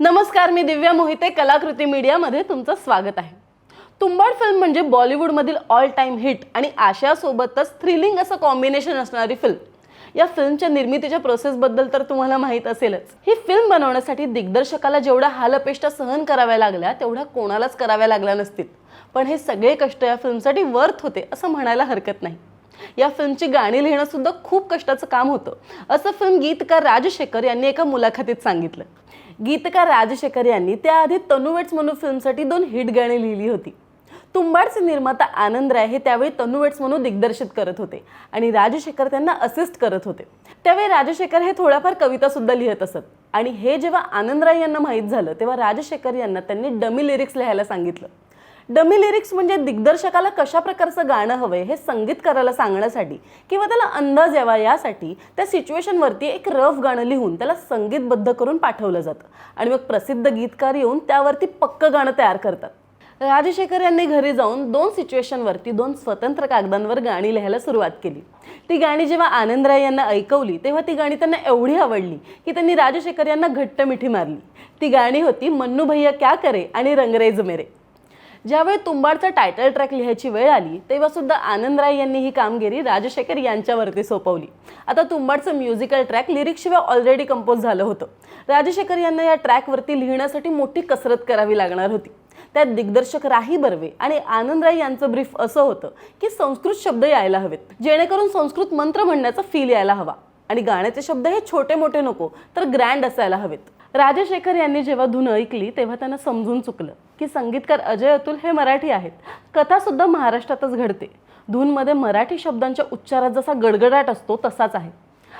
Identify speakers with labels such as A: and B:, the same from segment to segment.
A: नमस्कार मी दिव्या मोहिते कलाकृती मीडियामध्ये तुमचं स्वागत आहे. तुंबाड फिल्म म्हणजे बॉलिवूडमधील ऑल टाईम हिट आणि आशयासोबतच थ्रिलिंग असं कॉम्बिनेशन असणारी फिल्म या फिल्मच्या निर्मितीच्या प्रोसेसबद्दल तर तुम्हाला माहीत असेलच. ही फिल्म बनवण्यासाठी दिग्दर्शकाला जेवढ्या हालअपेष्टा सहन कराव्या लागल्या तेवढ्या कोणालाच कराव्या लागल्या नसतील. पण हे सगळे कष्ट या फिल्मसाठी वर्थ होते असं म्हणायला हरकत नाही. या फिल्मची गाणी लिहिणं सुद्धा खूप कष्टाचं काम होतं असं फिल्म गीतकार राजशेखर यांनी एका मुलाखतीत सांगितलं. गीतकार राजशेखर यांनी त्याआधी तनुवेट्स म्हणून फिल्मसाठी दोन हिट गाणी लिहिली होती. तुंबाडचे निर्माता आनंद राय हे त्यावेळी तनुवेट्स म्हणून दिग्दर्शित करत होते आणि राजशेखर त्यांना असिस्ट करत होते. त्यावेळी राजशेखर हे थोड्याफार कविता सुद्धा लिहित असत. आणि हे जेव्हा आनंद राय यांना माहीत झालं तेव्हा राजशेखर यांना त्यांनी डमी लिरिक्स लिहायला सांगितलं. डमी लिरिक्स म्हणजे दिग्दर्शकाला कशा प्रकारचं गाणं हवंय हे संगीतकाराला सांगण्यासाठी किंवा त्याला अंदाज यावा यासाठी त्या सिच्युएशनवरती एक रफ गाणं लिहून त्याला संगीतबद्ध करून पाठवलं जातं. आणि मग प्रसिद्ध गीतकार येऊन त्यावरती पक्क गाणं तयार करतात. राजशेखर यांनी घरी जाऊन दोन सिच्युएशनवरती दोन स्वतंत्र कागदांवर गाणी लिहायला सुरुवात केली. ती गाणी जेव्हा आनंदराय यांना ऐकवली तेव्हा ती गाणी त्यांना एवढी आवडली की त्यांनी राजशेखर यांना घट्ट मिठी मारली. ती गाणी होती मन्नू भैया क्या करे आणि रंगरेज मेरे. ज्यावेळी तुंबाडचा टायटल ट्रॅक लिहायची वेळ आली तेव्हा सुद्धा आनंद राय यांनी ही कामगिरी राजशेखर यांच्यावरती सोपवली. आता तुंबाडचं म्युझिकल ट्रॅक लिरिक्सशिवाय ऑलरेडी कंपोज झालं होतं. राजशेखर यांना या ट्रॅकवरती लिहिण्यासाठी मोठी कसरत करावी लागणार होती. त्यात दिग्दर्शक राही बर्वे आणि आनंद राय यांचं ब्रीफ असं होतं की संस्कृत शब्द यायला हवेत जेणेकरून संस्कृत मंत्र म्हणण्याचा फील यायला हवा. आणि गाण्याचे शब्द हे छोटे मोठे नको तर ग्रँड असायला हवेत. राजशेखर यांनी जेव्हा धून ऐकली तेव्हा त्यांना समजून चुकलं की संगीतकार अजय अतुल हे मराठी आहेत. कथासुद्धा महाराष्ट्रातच घडते. धूनमध्ये मराठी शब्दांच्या उच्चारात जसा गडगडाट असतो तसाच आहे.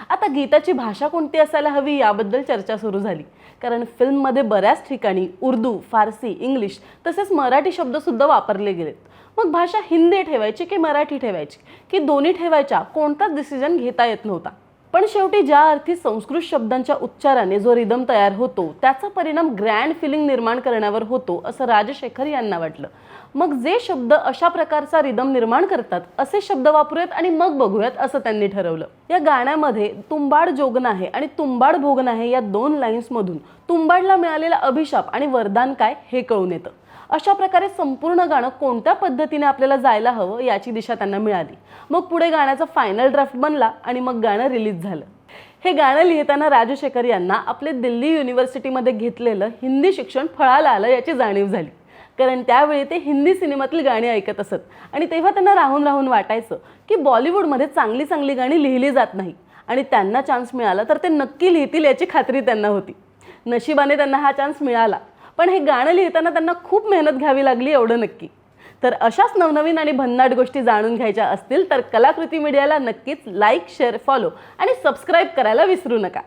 A: आता गीताची भाषा कोणती असायला हवी याबद्दल चर्चा सुरू झाली. कारण फिल्ममध्ये बऱ्याच ठिकाणी उर्दू फारसी इंग्लिश तसेच मराठी शब्दसुद्धा वापरले गेलेत. मग भाषा हिंदी ठेवायची की मराठी ठेवायची? की दोन्ही ठेवायच्या? कोणताच डिसिजन घेता येत नव्हता. पण शेवटी ज्या अर्थी संस्कृत शब्दांच्या उच्चाराने जो रिदम तयार होतो त्याचा परिणाम ग्रँड फिलिंग निर्माण करण्यावर होतो असं राजशेखर यांना वाटलं. मग जे शब्द अशा प्रकारचा रिदम निर्माण करतात असे शब्द वापरूयात आणि मग बघूयात असं त्यांनी ठरवलं. या गाण्यामध्ये तुंबाड जोगन आहे आणि तुंबाड भोगन आहे या दोन लाईन्समधून तुंबाडला मिळालेला अभिशाप आणि वरदान काय हे कळून येतं. अशा प्रकारे संपूर्ण गाणं कोणत्या पद्धतीने आपल्याला जायला हवं याची दिशा त्यांना मिळाली. मग पुढे गाण्याचा फायनल ड्राफ्ट बनला आणि मग गाणं रिलीज झालं. हे गाणं लिहिताना राजशेखर यांना आपले दिल्ली युनिव्हर्सिटीमध्ये घेतलेलं हिंदी शिक्षण फळाला आलं याची जाणीव झाली. कारण त्यावेळी ते हिंदी सिनेमातली गाणी ऐकत असत आणि तेव्हा त्यांना राहून राहून वाटायचं की बॉलिवूडमध्ये चांगली चांगली गाणी लिहिली जात नाही आणि त्यांना चान्स मिळाला तर ते नक्की लिहितील याची खात्री त्यांना होती. नशिबाने त्यांना हा चान्स मिळाला. पण हे गाणं लिहिताना त्यांना खूप मेहनत घ्यावी लागली एवढं नक्की. तर अशाच नवनवीन आणि भन्नाट गोष्टी जाणून घ्यायच्या असतील तर कलाकृती मीडियाला नक्कीच लाईक शेअर फॉलो आणि सबस्क्राईब करायला विसरू नका.